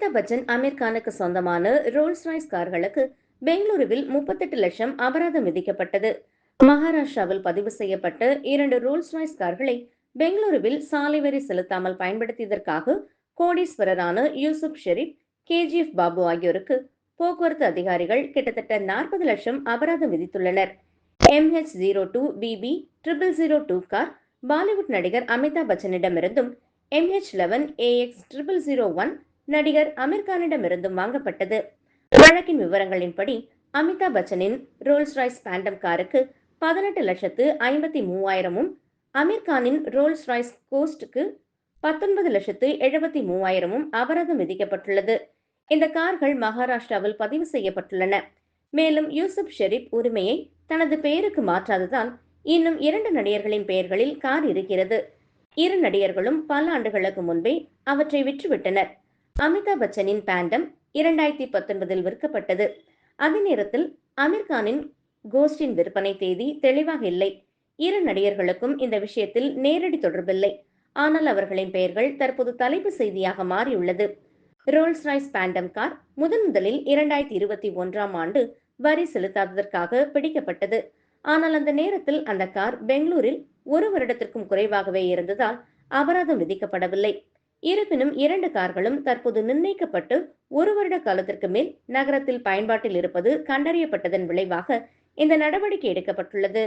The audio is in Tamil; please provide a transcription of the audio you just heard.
அமிதாப் பச்சன் அமீர் கானுக்கு சொந்தமான ரோல்ஸ் ராய்ஸ் கார்களுக்கு பெங்களூருவில் முப்பத்தெட்டு லட்சம் அபராதம் விதிக்கப்பட்டது. மகாராஷ்டிராவில் பதிவு செய்யப்பட்ட இரண்டு ரோல்ஸ் ராய்ஸ் கார்களை பெங்களூருவில் சாலை வரி செலுத்தாமல் பயன்படுத்தியதற்காக கோடீஸ்வரரான யூசுப் ஷெரீப் கேஜிஎஃப் பாபு ஆகியோருக்கு போக்குவரத்து அதிகாரிகள் கிட்டத்தட்ட நாற்பது லட்சம் அபராதம் விதித்துள்ளனர். MH zero two BB triple zero two car Bollywood நடிகர் Amitabh பச்சனிடமிருந்தும் MH eleven AX triple zero one நடிகர் அமீர்கானிடமிருந்தும் வாங்கப்பட்டது. வழக்கின் விவரங்களின்படி அமிதாப் பச்சனின் ரோல்ஸ் ராய்ஸ் பேண்டம் காருக்கு பதினெட்டு லட்சத்து ஐம்பத்தி மூவாயிரமும் அமீர்கானின் ரோல்ஸ் ராய்ஸ் கோஸ்டுக்கு பத்தொன்பது லட்சத்து எழுபத்தி மூவாயிரமும் அபராதம் விதிக்கப்பட்டுள்ளது. இந்த கார்கள் மகாராஷ்டிராவில் பதிவு செய்யப்பட்டுள்ளன. மேலும் யூசுப் ஷெரீப் உரிமையை தனது பெயருக்கு மாற்றாததால் இன்னும் இரண்டு நடிகர்களின் பெயர்களில் கார் இருக்கிறது. இரு நடிகர்களும் பல ஆண்டுகளுக்கு முன்பே அவற்றை விற்றுவிட்டனர். அமிதாப் பச்சனின் பேண்டம் இரண்டாயிரத்தி பத்தொன்பதில் விற்கப்பட்டது. அதே நேரத்தில் அமீர்கானின் கோஸ்டின் விற்பனை தேதி தெளிவாக இல்லை. இரு நடிகர்களுக்கும் இந்த விஷயத்தில் நேரடி தொடர்பில்லை. ஆனால் அவர்களின் பெயர்கள் தற்போது தலைப்பு செய்தியாக மாறியுள்ளது. ரோல்ஸ் ராய்ஸ் பேண்டம் கார் முதன் முதலில் இரண்டாயிரத்தி இருபத்தி ஒன்றாம் ஆண்டு வரி செலுத்தாததற்காக பிடிக்கப்பட்டது. ஆனால் அந்த நேரத்தில் அந்த கார் பெங்களூரில் ஒரு வருடத்திற்கும் குறைவாகவே இருந்ததால் அபராதம் விதிக்கப்படவில்லை. இருப்பினும் இரண்டு கார்களும் தற்போது நிர்ணயிக்கப்பட்டு ஒரு வருட காலத்திற்கு மேல் நகரத்தில் பயன்பாட்டில் இருப்பது கண்டறியப்பட்டதன் விளைவாக இந்த நடவடிக்கை எடுக்கப்பட்டுள்ளது.